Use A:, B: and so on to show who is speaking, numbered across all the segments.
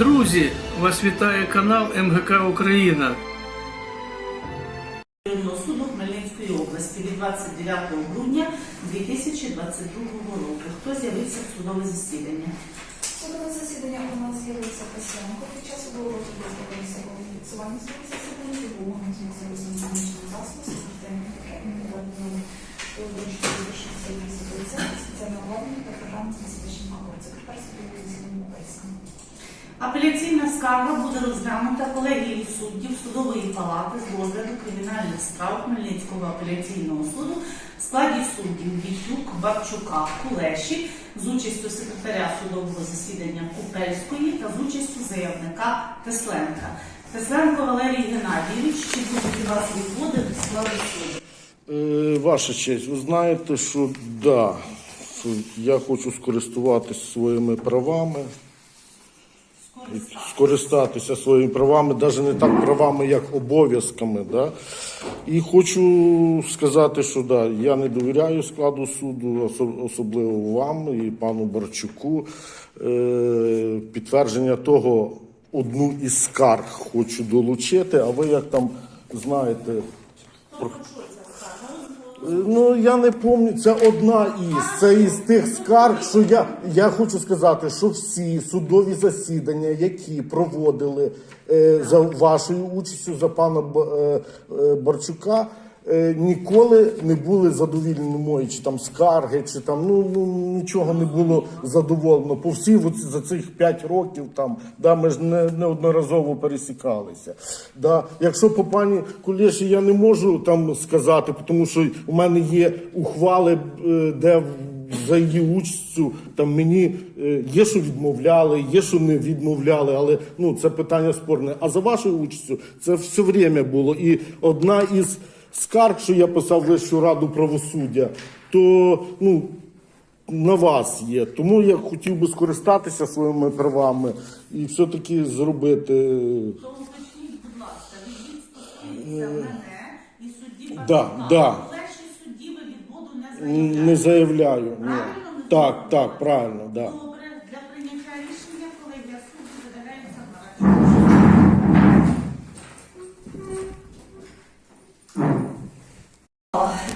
A: Друзі, вас вітає канал МГК Україна.
B: Суду Хмельницької області від 29 грудня 2022 року. Хто з'явився в судове засідання?
C: Судове засідання у нас з'явився Касянко. Під час судового розгляду з'явилися фіксування судового засідання, вимогами з'явилися механічні засоби, системні таке індивідуальні виборчі виборчі спеціальне обладнання та програми або секретар судового засідання Пельська.
B: Апеляційна скарга буде розглянута колегією суддів судової палати з розгляду кримінальних справ Хмельницького апеляційного суду в складі суддів Вітюк, Бабчука, Кулеші з участю секретаря судового засідання Купельської та з участю заявника Тесленка. Тесленко Валерій Геннадійович, чи будуть вас відводи до складу суду?
D: Е, Ваша честь, ви знаєте, що да, що я хочу скористуватися своїми правами, скористатися своїми правами, навіть не так правами, як обов'язками. Да? І хочу сказати, що да, я не довіряю складу суду, особливо вам і пану Барчуку. Е, Підтвердження того, одну із скарг хочу долучити, а ви як там знаєте. Ну я не пам'ятаю, це одна із це із тих скарг, що я, я хочу сказати, що всі судові засідання, які проводили е, за вашою участю за пана е, е, Барчука, е, ніколи не були задовільні мої, чи там скарги, чи там ну, ну нічого не було задоволено. По всі оці- за цих 5 років там да, ми ж не, неодноразово пересікалися. Да. Якщо по пані Кулеші я не можу там сказати, тому що у мене є ухвали, е, де за її участю там мені е, є, що відмовляли, є, що не відмовляли, але ну це питання спорне. А за вашою участю це все время було. І одна із скарг, що я писав Вищу раду правосуддя, то ну. На вас є, тому я хотів би скористатися своїми правами і все-таки зробити.
B: То уточніть, будь ласка, відвід стосується мене і судді
D: Да,
B: Бабчука.
D: да.
B: Судді ви відводу не заявляєте.
D: Не заявляю. Ні.
B: Правильно ми
D: Так,
B: зробили?
D: так, правильно, да.
B: Добре,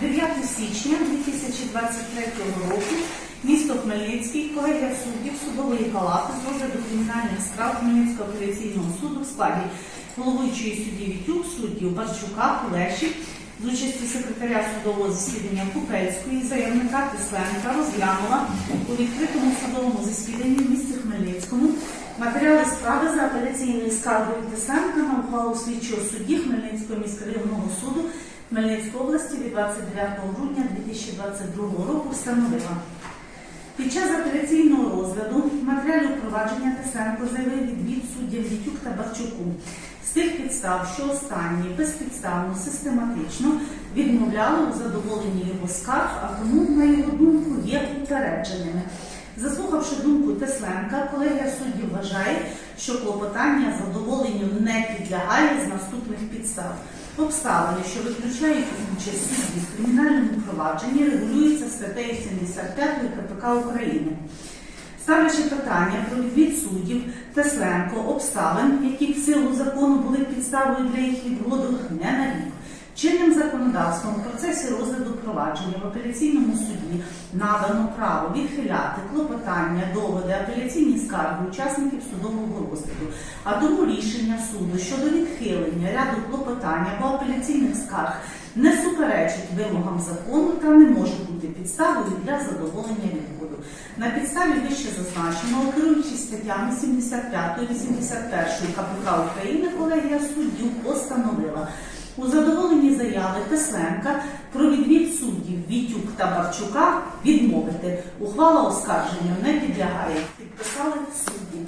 B: 9 січня 2023 року місто Хмельницький, колегія суддів судової палати з розгляду кримінальних справ Хмельницького апеляційного суду в складі головуючої судді Вітюк, суддів Барчука, Кулеші, з участю секретаря судового засідання Купельської, заявника Тесленка розглянула у відкритому судовому засіданні в місті Хмельницькому. Матеріали справи за апеляційною скаргою Тесленка на ухвалу слідчого судді Хмельницького міськрайонного суду Хмельницької області від 29 грудня 2022 року встановила. Під час апеляційного розгляду матеріалів провадження Тесенко заявив відвід суддям Вітюк та Барчуку з тих підстав, що останні безпідставно, систематично відмовляли у задоволенні його скарг, а тому, на його думку, є упередженими. Заслухавши думку Тесленка, колегія суддів вважає, що клопотання задоволенню не підлягає з наступних підстав. Обставини, що виключають участь судді в кримінальному провадженні, регулюються статтею 75 КПК України. Ставлячи питання про відвід суддів Тесленко обставин, які в силу закону були підставою для їх відводу, не на рік. Чинним законодавством в процесі розгляду провадження в апеляційному суді надано право відхиляти клопотання, доводи, апеляційні скарги учасників судового розгляду, а тому рішення суду щодо відхилення ряду клопотань або апеляційних скарг не суперечить вимогам закону та не може бути підставою для задоволення відводу. На підставі вище зазначеного, керуючись статтями 75 і 81 КПК України, колегія суддів постановила у задоволенні заяви Тесленка про відвід суддів Вітюк та Барчука відмовити. Ухвала оскарженню не підлягає. Підписали судді.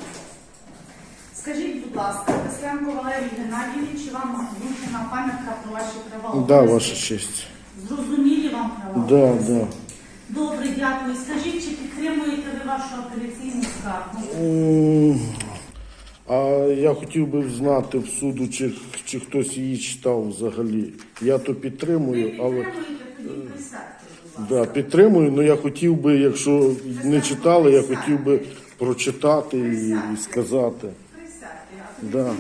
B: Скажіть, будь ласка, Тесленко Валерій Геннадійович, вам вручена пам'ятка про ваші права?
D: Да, ваша честь.
B: Зрозумілі вам права?
D: Да, да.
B: Добре, дякую. Скажіть, чи підтримуєте ви вашу апеляційну скаргу?
D: А я хотів би знати в суду, чи, чи хтось її читав взагалі. Я то
B: Ви
D: підтримую, але
B: ласка.
D: да, підтримую, але я хотів би, якщо не читали, я хотів би прочитати і, і сказати. Да.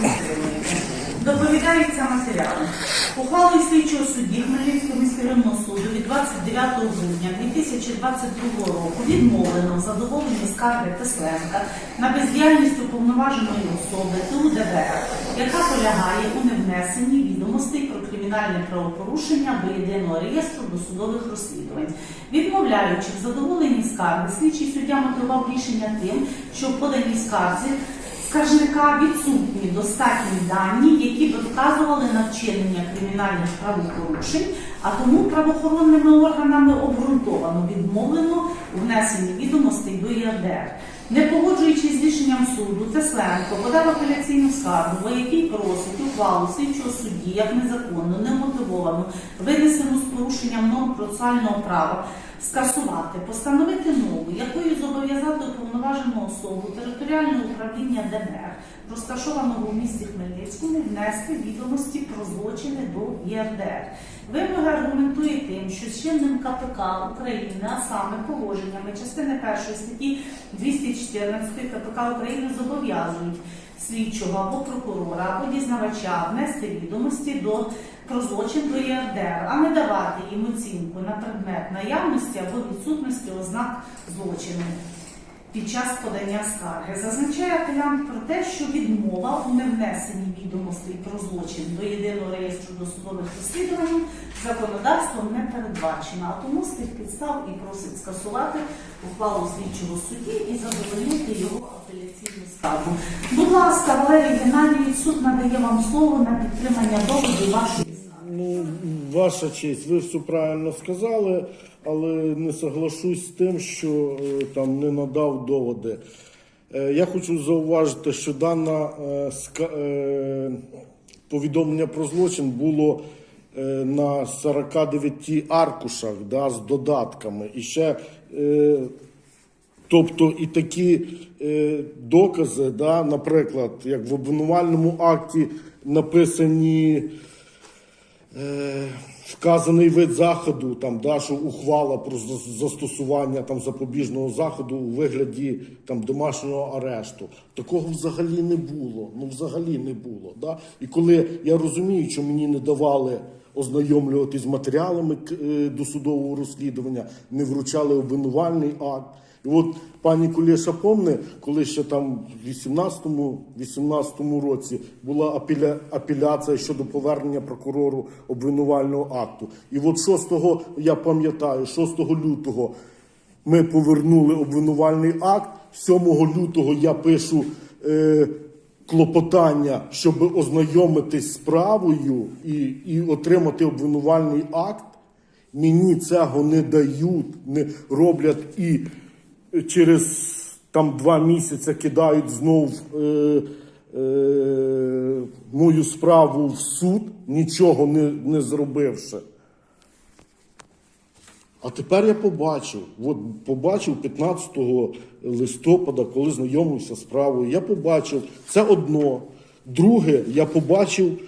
B: Доповідаються матеріали. Ухвалою слідчого судді Хмельницького міськрайонного суду від 29 грудня 2022 року відмовлено в задоволенні скарги Тесленка на бездіяльність уповноваженої особи ТУДВР, яка полягає у невнесенні відомостей про кримінальне правопорушення до єдиного реєстру досудових розслідувань. Відмовляючи в задоволенні скарги, слідчий суддя мотивував рішення тим, що в поданій скарзі скаржника відсутні достатні дані, які б вказували на вчинення кримінальних правопорушень, а тому правоохоронними органами обґрунтовано відмовлено у внесенні відомостей до ЄРДР. Не погоджуючись з рішенням суду, Тесленко подав апеляційну скаргу, в якій просить ухвалу слідчого судді як незаконно, немотивовано, винесену з порушенням норм процесуального права, скасувати, постановити нову, якою зобов'язати уповноважену особу територіального управління ДБР, розташованого у місті Хмельницькому, внести відомості про злочини до ЄРДР. Вимоги аргументує тим, що з чинним КПК України, а саме положеннями частини першої статті 214 КПК України зобов'язують слідчого або прокурора, або дізнавача внести відомості до про злочин ЄРДР, а не давати їм оцінку на предмет наявності або відсутності ознак злочину під час подання скарги. Зазначає апелянт про те, що відмова у невнесенні відомостей про злочин до єдиного реєстру досудових розслідувань законодавством не передбачена, а тому з тих підстав і просить скасувати ухвалу слідчого судді і задовольнити його апеляційну скаргу. Будь ласка, Валерій Геннадійович, суд надає вам слово на підтримання доводу вашої.
D: Ваша честь, ви все правильно сказали, але не соглашусь з тим, що е, там не надав доводи. Е, Я хочу зауважити, що дане повідомлення про злочин було е, на 49 аркушах да, з додатками. І ще е, Тобто і такі е, докази, да, наприклад, як в обвинувальному акті написані е, вказаний вид заходу, там, да, що ухвала про застосування там, запобіжного заходу у вигляді там, домашнього арешту. Такого взагалі не було. Ну, взагалі не було. Да? І коли я розумію, що мені не давали ознайомлювати з матеріалами е, досудового розслідування, не вручали обвинувальний акт. І от пані Кулеша помне, коли ще там в 18-му, 18-му році була апеля, апеляція щодо повернення прокурору обвинувального акту. І от 6, я пам'ятаю, 6 лютого ми повернули обвинувальний акт. 7 лютого я пишу е, клопотання, щоб ознайомитись справою і, і отримати обвинувальний акт. Мені цього не дають, не роблять і через там два місяці кидають знов е, е, мою справу в суд, нічого не, не зробивши. А тепер я побачив, от побачив 15 листопада, коли знайомився з справою, я побачив це одно. Друге, я побачив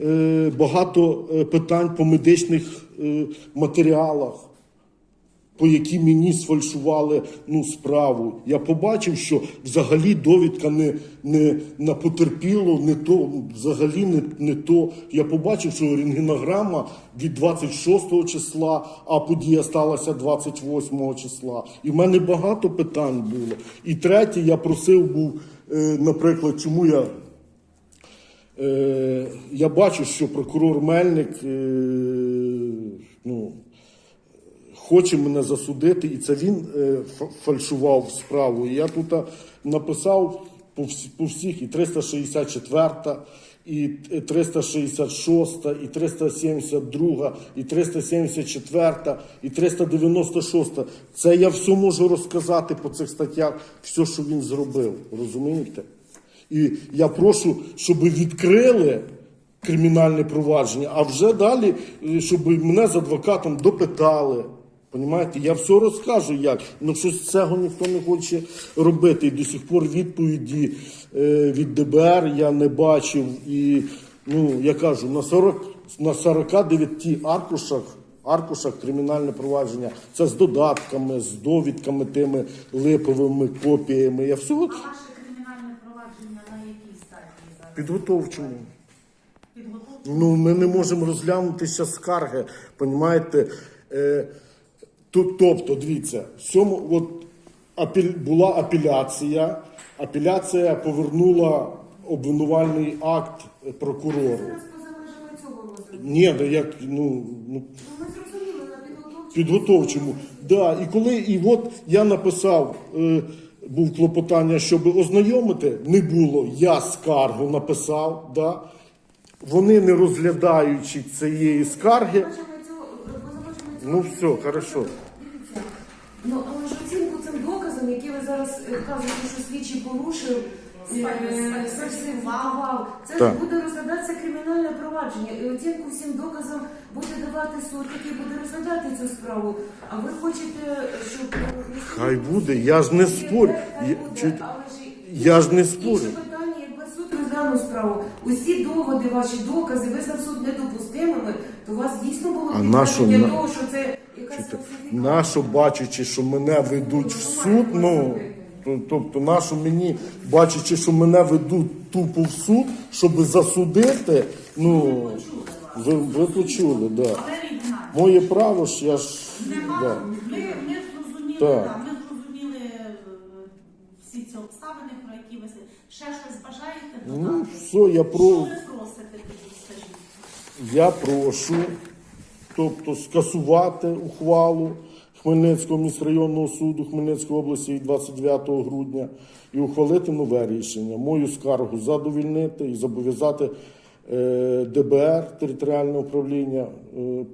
D: е, багато е, питань по медичних е, матеріалах, по які мені сфальшували ну, справу. Я побачив, що взагалі довідка не, не на потерпіло, не то, взагалі не, не то. Я побачив, що рентгенограма від 26 числа, а подія сталася 28 числа. І в мене багато питань було. І третє, я просив був, е, наприклад, чому я. Е, я бачу, що прокурор Мельник е, ну, хоче мене засудити, і це він е, фальшував справу. І я тут написав по, всі- по всіх і 364, і 366, і 372, і 374, і 396. Це я все можу розказати по цих статтях, все, що він зробив. Розумієте? І я прошу, щоб відкрили кримінальне провадження, а вже далі, е, щоб мене з адвокатом допитали. Понімаєте, я все розкажу як. Ну щось цього ніхто не хоче робити. І до сих пор відповіді е, від ДБР я не бачив. І ну я кажу, на 40, на 49 аркушах. Аркушах кримінальне провадження це з додатками, з довідками тими липовими копіями. Я все
B: А ваше кримінальне провадження на якій
D: Підготовчому.
B: Підготовчому.
D: Ну, ми не можемо розглянути ще скарги, понімаєте? Е, тобто, дивіться, сьому, от, апель, була апеляція, апеляція повернула обвинувальний акт прокурору. Ні, да як, ну, ну
C: Ну, підготовчому.
D: Да, і коли і от я написав, е, був клопотання, щоб ознайомити, не було. Я скаргу написав, да. Вони не розглядаючи цієї скарги. Ну все, хорошо.
C: Ну, але ж оцінку цим доказам, які ви зараз е, кажете, що слідчий порушив, е, сфальсифікував, це ж
D: Так.
C: буде розглядатися кримінальне провадження. І оцінку всім доказам буде давати суд, який буде розглядати цю справу. А ви хочете, щоб...
D: Хай буде, я ж не спорю.
C: Хай
D: Я-
C: буде,
D: чуть-
C: але ж і-
D: Я ж не спорю.
C: питання, розглянув справу, усі доводи, ваші докази, визнав суд недопустимими, то у вас дійсно було
D: А на-
C: того, що це якась фальсифікація.
D: Нащо бачачи, що мене ведуть в суд, ну то- тобто, нащо мені, бачачи, що мене ведуть тупо в суд, щоб засудити, ну ви, ви почули, да. Моє право ж я ж
B: Нема,
D: да.
B: ми, ми зрозуміли,
D: Так.
B: да, ми зрозуміли е, всі ці обставини, про які ви с- ще щось бажаєте
D: Ну, все, я
B: Що ви просите тоді, скажіть?
D: я прошу, тобто скасувати ухвалу Хмельницького міськрайонного суду Хмельницької області від 29 грудня і ухвалити нове рішення. Мою скаргу задовільнити і зобов'язати е, ДБР територіальне управління е,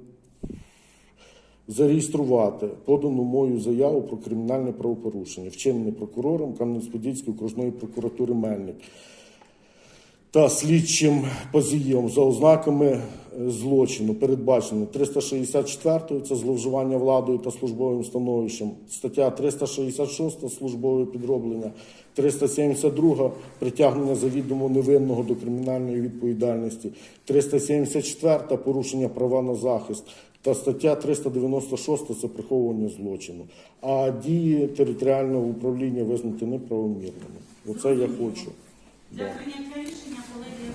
D: зареєструвати подану мою заяву про кримінальне правопорушення, вчинене прокурором Кам'янець-Подільської окружної прокуратури Мельник та слідчим позієм за ознаками е, злочину, передбачено 364 це зловживання владою та службовим становищем, стаття 366 службове підроблення, 372 притягнення завідомо невинного до кримінальної відповідальності, 374 порушення права на захист. Та стаття 396 це приховування злочину. А дії територіального управління визнати неправомірними. Оце я хочу.
B: Для
D: Да.
B: прийняття рішення колегія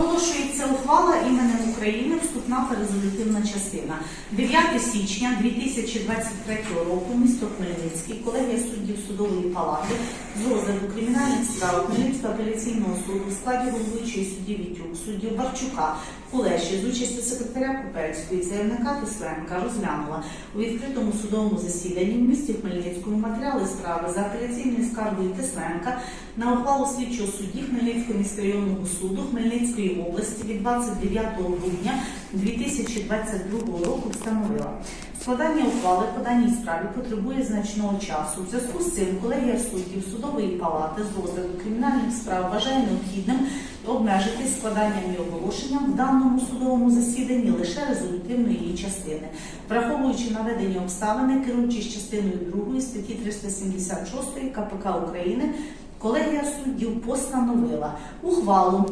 B: Оголошується ухвала іменем України вступна та резолютивна частина. 9 січня 2023 року місто Хмельницький, колегія суддів судової палати з розгляду кримінальних справ Хмельницького апеляційного суду в складі головуючої судді Вітюк, судді Барчука, Кулеші з участю секретаря Купельської, заявника Тесленка розглянула у відкритому судовому засіданні в місті Хмельницькому матеріали справи за апеляційною скаргою Тесленка на ухвалу слідчого судді Хмельницького міськрайонного суду Хмельницької області від 29 грудня 2022 року встановила. Складання ухвали по даній справі потребує значного часу. У зв'язку з цим колегія суддів судової палати з розгляду кримінальних справ вважає необхідним обмежитись складанням і оголошенням в даному судовому засіданні лише резолютивної її частини, враховуючи наведені обставини, керуючись частиною 2 статті 376 КПК України, колегія суддів постановила ухвалу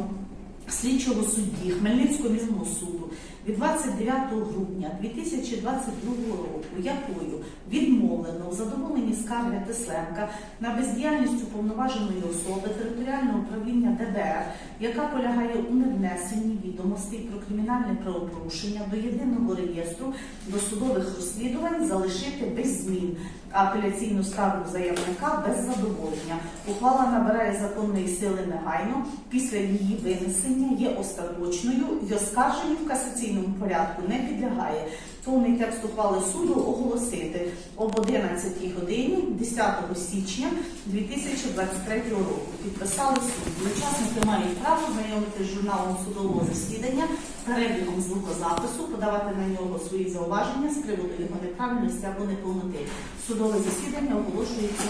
B: слідчого судді Хмельницького міського суду від 29 грудня 2022 року, якою відмовлено у задоволенні скарги Тесленка на бездіяльність уповноваженої особи територіального управління ДБР, яка полягає у невнесенні відомостей про кримінальне правопорушення до єдиного реєстру досудових розслідувань залишити без змін, апеляційну скаргу заявника без задоволення. Ухвала набирає законної сили негайно після її винесення є остаточною і оскарженню в касаційному порядку не підлягає. Повний текст ухвали суду оголосити об 11 годині 10 січня 2023 року. Підписали судді. Учасники мають право знайомитися з журналом судового засідання, перебігом звукозапису, подавати на нього свої зауваження з приводу його неправильності або неповноти. Судове засідання оголошується